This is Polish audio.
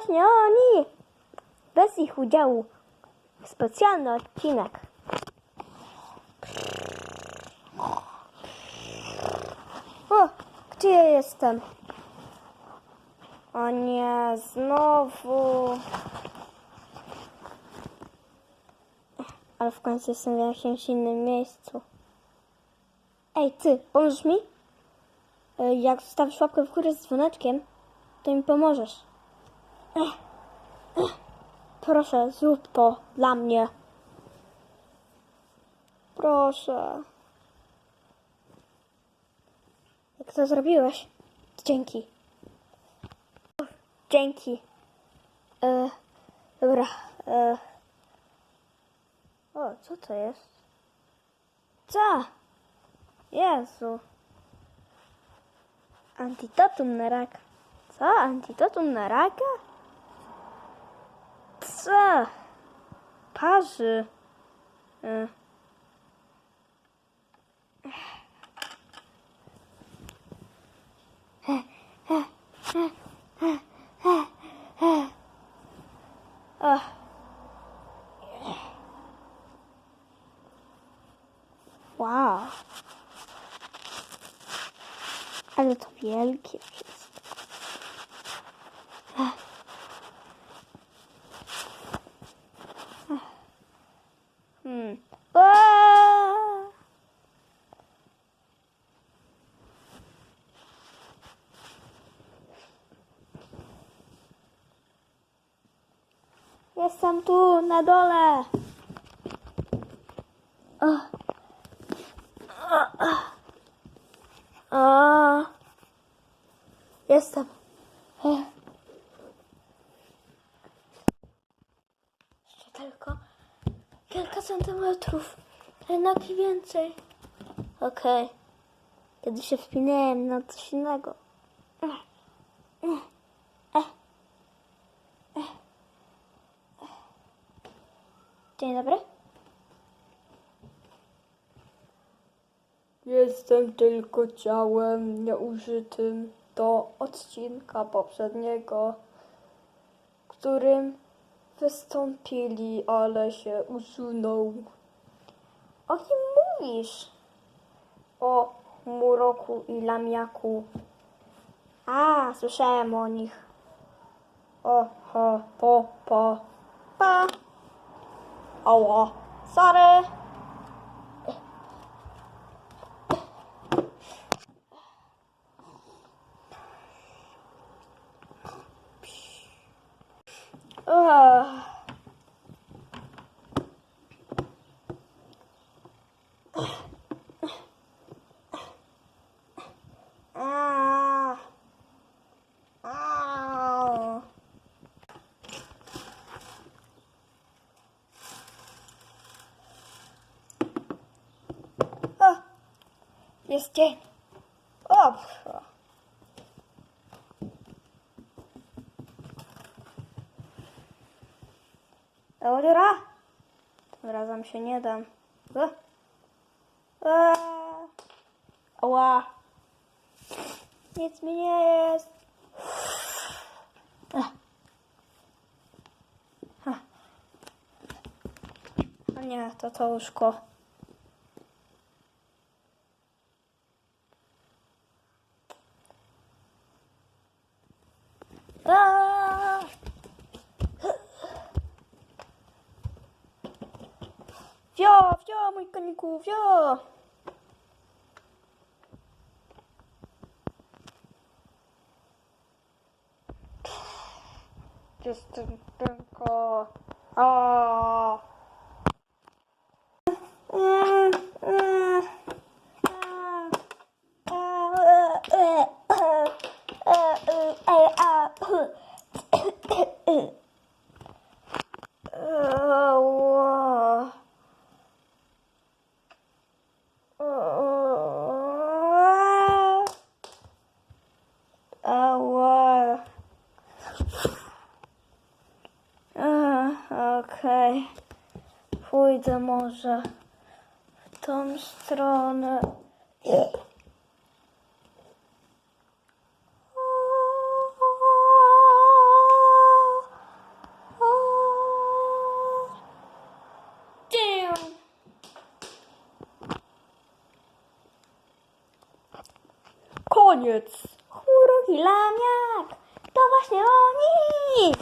właśnie oni! Bez ich udziału. Specjalny odcinek. O, gdzie ja jestem? O nie, znowu. Ale w końcu jestem w jakimś innym miejscu. Ej, ty, pomożesz mi? E, Jak zostawisz łapkę w górę z dzwoneczkiem, to mi pomożesz. Proszę, zrób to dla mnie. Proszę. Jak to zrobiłeś? Dzięki. Dzięki. E, dobra. E. O, co to jest? Co? Jezu. Antidotum na raka. Co? Antidotum na raka? Co? Parzy. E. Ach. Wow. Ale to wielkie wszystko. Ach. Jestem tu, na dole. Ach. Ach, ach. Jestem. Ech. Jeszcze tylko kilka centymetrów. Jednak i więcej. Okej. Kiedy się wspinałem na coś innego. Ech. Ech. Ech. Ech. Ech. Dzień dobry. Jestem tylko ciałem nieużytym do odcinka poprzedniego, którym wystąpili, ale się usunął. O kim mówisz? O Muroku i Lamiaku. A, słyszałem o nich. O, ho, po, po. Pa. Ała. Sorry. Ach. Jest dzień. O. Dobra. Tym razem się nie dam. E. E. Ała. Nic mi nie jest. O nie, to to łóżko. Aaa! Wio, wio, mój koniku, wio! Jestem tylko... a. Pójdę może w tą stronę. Koniec. Chmurok i lamiak. To właśnie oni.